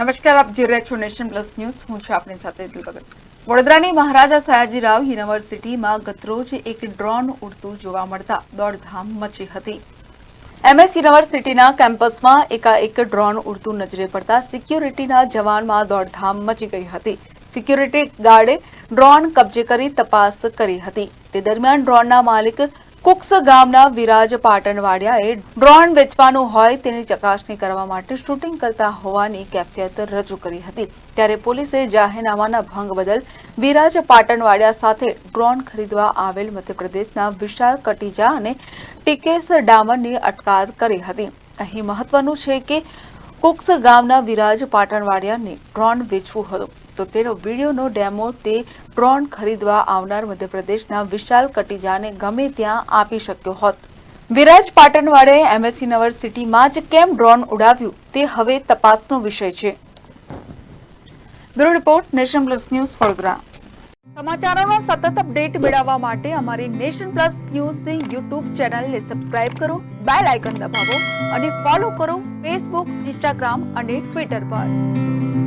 નમસ્કાર, આપ જોઈ રહ્યા છો નેશન પ્લસ ન્યૂઝ. હું છું આપની સાથે દિલભગત. વડોદરાની મહારાજા સયાજીરાવ યુનિવર્સિટીમાં ગતરોજ એક ડ્રોન ઉડતું જોવા મળતા દોડધામ મચી હતી. એમએસ યુનિવર્સિટીના કેમ્પસમાં એકાએક ડ્રોન ઉડતું નજરે પડતા સિક્યુરિટીના જવાનમાં દોડધામ મચી ગઈ હતી. સિક્યુરિટી ગાર્ડે ડ્રોન કબજે કરી તપાસ કરી હતી. તે દરમિયાન ડ્રોનના માલિક કુક્સ ગામના વિરાજ પાટણવાડિયાએ ડ્રોન વેચવાનું હોય તેની ચકાસણી કરવા માટે શૂટિંગ કરતા હોવાની કેફિયત રજૂ કરી હતી. ત્યારે પોલીસે જાહેરનામાના ભંગ બદલ વિરાજ પાટણવાડિયા સાથે ડ્રોન ખરીદવા આવેલ મધ્યપ્રદેશના વિશાલ કટીજા અને ટીકેશ ડામરની અટકાયત કરી હતી. અહીં મહત્વનું છે કે કુક્સ ગામના વિરાજ પાટણવાડિયાને ડ્રોન વેચવું હતું. તો તેનો વિડીયોનો ડેમો તે ડ્રોન ખરીદવા આવનાર મધ્યપ્રદેશના વિશાલ કટીજાને ગમે ત્યાં આપી શક્યો હોત. વિરાજ પાટણવાડે એમએસ યુનિવર્સિટીમાં જ કેમ ડ્રોન ઉડાવ્યું તે હવે તપાસનો વિષય છે. Bureau report, nation plus news Vadodara. સમાચારોનો સતત અપડેટ મેળવવા માટે અમારી નેશન પ્લસ ન્યૂઝની યુટ્યુબ ચેનલને સબસ્ક્રાઇબ કરો, બેલ આઇકન દબાવો અને ફોલો કરો ફેસબુક, ઇન્સ્ટાગ્રામ અને ટ્વિટર પર.